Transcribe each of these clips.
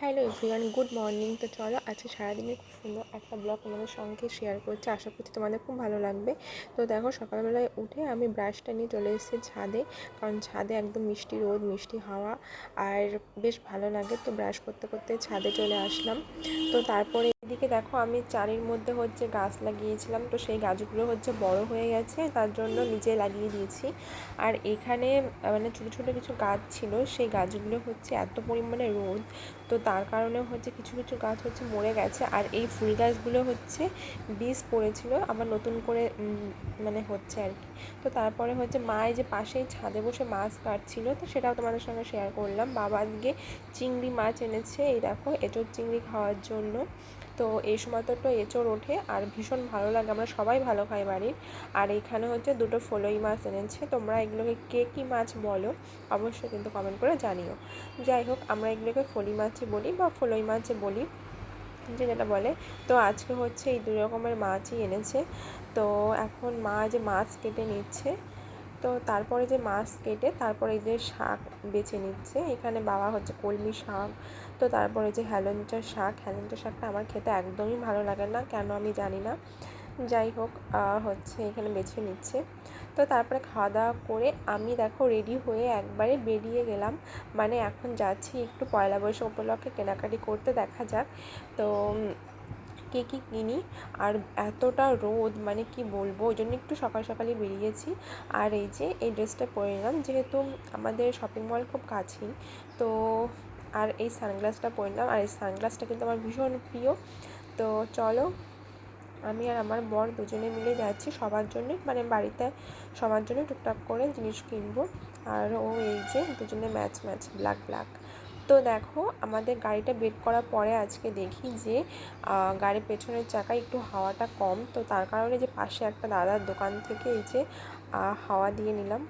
Hello. Hello everyone, good morning. তো চলো, আজকে সারাদিনের খুব সুন্দর একটা ব্লগ তোমাদের সঙ্গে শেয়ার করছি। আশা করছি তোমাদের খুব ভালো লাগবে। তো দেখো, সকালবেলায় উঠে আমি ব্রাশটা নিয়ে চলে এসেছি ছাদে, কারণ ছাদে একদম মিষ্টি রোদ, মিষ্টি হাওয়া, আর বেশ ভালো লাগে। তো ব্রাশ করতে করতে ছাদে চলে আসলাম। তো তারপরে এদিকে দেখো, আমি চারির মধ্যে হচ্ছে গাছ লাগিয়েছিলাম। তো সেই গাছগুলো হচ্ছে বড় হয়ে গেছে, তার জন্য নিজে লাগিয়ে দিয়েছি। আর এখানে মানে ছোটো ছোটো কিছু গাছ ছিল, সেই গাছগুলো হচ্ছে এত পরিমাণে রোদ। তো তার কারণে হচ্ছে কিছু কিছু গাছ হচ্ছে মরে গেছে। আর এই ফুল গাছগুলো হচ্ছে বীজ পড়েছিল, আবার নতুন করে মানে হচ্ছে আর কি। তো তারপরে হচ্ছে মা যে পাশেই ছাদে বসে মাছ কাটছিল, তো সেটাও তোমাদের সঙ্গে শেয়ার করলাম। বাবা আজকে চিংড়ি মাছ এনেছে, এই দেখো এঁচোর চিংড়ি খাওয়ার জন্য। তো এই সময় তো একটু এঁচোড় ওঠে আর ভীষণ ভালো লাগে। আমরা সবাই ভালো খাই বাড়ির। আর এখানে হচ্ছে দুটো ফলই মাছ এনেছে। তোমরা এগুলোকে কে কী মাছ বলো, অবশ্যই কিন্তু কমেন্ট করে জানিও। যাই হোক, আমরা এগুলোকে ফলি মাছই বলি বা ফলই মাছই বলি। যে যেটা বলে। তো আজকে হচ্ছে এই দুই রকমের মাছই এনেছে। তো এখন মা যে মাছ কেটে নিচ্ছে তো তারপরে যে মাছ কেটে তারপরে এই যে শাক বেছে নিচ্ছে, এখানে বাবা হচ্ছে কলমি শাক, তো তারপরে যে হ্যালেঞ্চা শাক হ্যালেঞ্চা শাকটা আমার খেতে একদমই ভালো লাগে না, কেন আমি জানি না। যাই হোক হচ্ছে এখানে বেছে নিচ্ছে। তো তারপরে খাওয়া দাওয়া করে আমি দেখো রেডি হয়ে একবারে বেরিয়ে গেলাম। মানে এখন যাচ্ছি একটু পয়লা বৈশাখ উপলক্ষে কেনাকাটি করতে, দেখা যাক। তো কী কী কিনি, আর এতটা রোদ মানে কি বলব, ওই জন্য একটু সকাল সকালই বেরিয়েছি। আর এই যে এই ড্রেসটা পরে নিলাম যেহেতু আমাদের শপিং মল খুব কাছেই, তো আর এই সানগ্লাসটা পরে নিলাম আর এই সানগ্লাসটা কিন্তু আমার ভীষণ প্রিয়। তো চলো, আমি আর আমার বর দুজনে মিলে যাচ্ছি সবার জন্য মানে বাড়িতে সবার জন্য টুকটাক করে জিনিস কিনবো। আর ও এই যে দুজনে ম্যাচ ম্যাচ ব্ল্যাক ব্ল্যাক তো দেখো, আমাদের গাড়িটা বের করার পরে আজকে দেখি যে গাড়ির পেছনের চাকায় একটু হাওয়াটা কম। তো তার কারণে যে পাশে একটা দাদার দোকান থেকে এই যে হাওয়া দিয়ে নিলাম।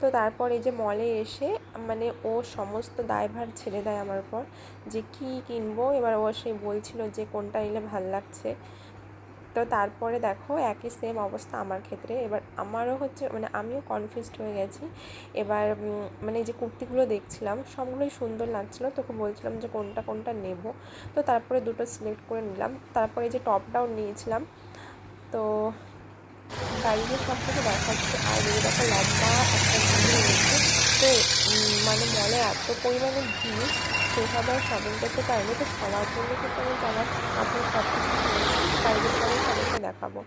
তো তারপর এই যে মলে এসে মানে ও সমস্ত দায়ভার ছেড়ে দেয় আমার পর যে, কী কিনবো? এবার ও সে বলছিল যে, কোনটা নিলে ভালো লাগছে? তো তারপরে দেখো একই সেম অবস্থা আমার ক্ষেত্রে। এবার আমারও হচ্ছে মানে আমিও কনফিউজড হয়ে গেছি। এবার মানে যে কুর্তিগুলো দেখছিলাম, সবগুলোই সুন্দর লাগছিল। তোকে বলছিলাম যে কোনটা কোনটা নেব। তো তারপরে দুটো সিলেক্ট করে নিলাম। তারপরে যে টপটাও নিয়েছিলাম। তো গাড়িতে সব থেকে দেখাচ্ছে। আর এই দেখো লম্বা একটা ভিড় রয়েছে তো মানে মলে এত পরিমাণে ভিড় সেভাবে শপিং করতে পারিনি, তো সবার জন্য কিন্তু আমি জামা কাপড় সব কিছু বাড়িতে সবাইকে দেখাবো।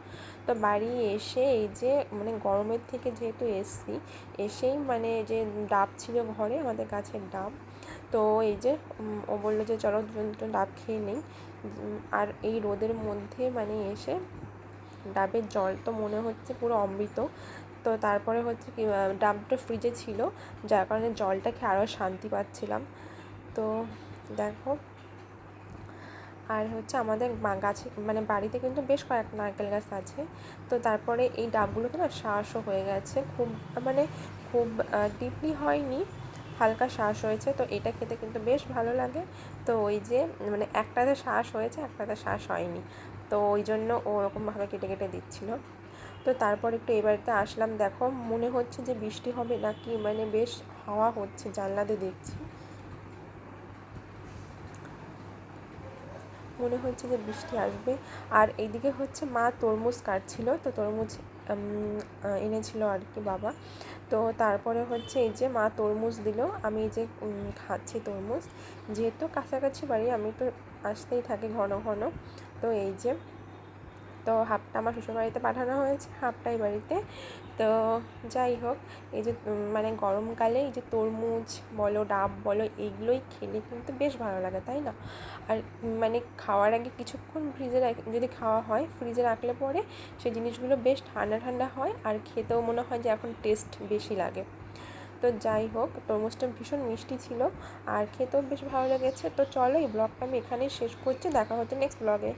তো বাড়ি এসে এই যে মানে গরমের থেকে যেহেতু এসছি, এসেই মানে যে ডাব ছিল ঘরে, আমাদের গাছের ডাব, তো এই যে ও বলল যে চলো দুজন ডাব খেয়ে নেই আর এই রোদের মধ্যে মানে এসে ডাবের জল তো মনে হচ্ছে পুরো অমৃত তো তারপরে হচ্ছে কি ডাবটা ফ্রিজে ছিল, যার কারণে জলটা খেয়ে আরও শান্তি পাচ্ছিলাম। তো দেখো, আর হচ্ছে আমাদের গাছে মানে বাড়িতে কিন্তু বেশ কয়েক নারকেল গাছ আছে। তো তারপরে এই ডাবগুলোতে না শ্বাসও হয়ে গেছে। খুব মানে খুব ডিপলি হয়নি, হালকা শ্বাস হয়েছে। তো এটা খেতে কিন্তু বেশ ভালো লাগে। তো ওই যে মানে একটাতে শ্বাস হয়েছে, একটাতে শ্বাস হয়নি। তো ওই জন্য ওরকমভাবে কেটে কেটে দিচ্ছিল। তো তারপর একটু এই বাড়িতে আসলাম। দেখো, মনে হচ্ছে যে বৃষ্টি হবে নাকি মানে বেশ হাওয়া হচ্ছে জানলাতে দেখছি। মনে হচ্ছে যে বৃষ্টি আসবে। আর এইদিকে হচ্ছে মা তরমুজ কাটছিল, তো তরমুজ এনেছিল আর কি বাবা। তো তারপরে হচ্ছে এই যে মা তরমুজ দিল, আমি এই যে খাচ্ছি তরমুজ। যেহেতু কাছাকাছি বাড়ি, আমি তো আসতেই থাকি ঘন ঘন। তো এই যে তো হাফটা আমার শ্বশুরবাড়িতে পাঠানো হয়েছে হাফটাই বাড়িতে। তো যাই হোক, এই যে মানে গরমকালে এই যে তরমুজ বলো, ডাব বলো, এইগুলোই খেলে কিন্তু বেশ ভালো লাগে, তাই না? আর মানে খাওয়ার আগে কিছুক্ষণ ফ্রিজে যদি খাওয়া হয়, ফ্রিজে রাখলে পরে সেই জিনিসগুলো বেশ ঠান্ডা ঠান্ডা হয়, আর খেতেও মনে হয় যে এখন টেস্ট বেশি লাগে। তো যাই হোক, তরমুজটা ভীষণ মিষ্টি ছিল, আর খেতেও বেশ ভালো লেগেছে। তো চলো এই ব্লগটা আমি এখানেই শেষ করছি, দেখা হচ্ছে নেক্সট ব্লগে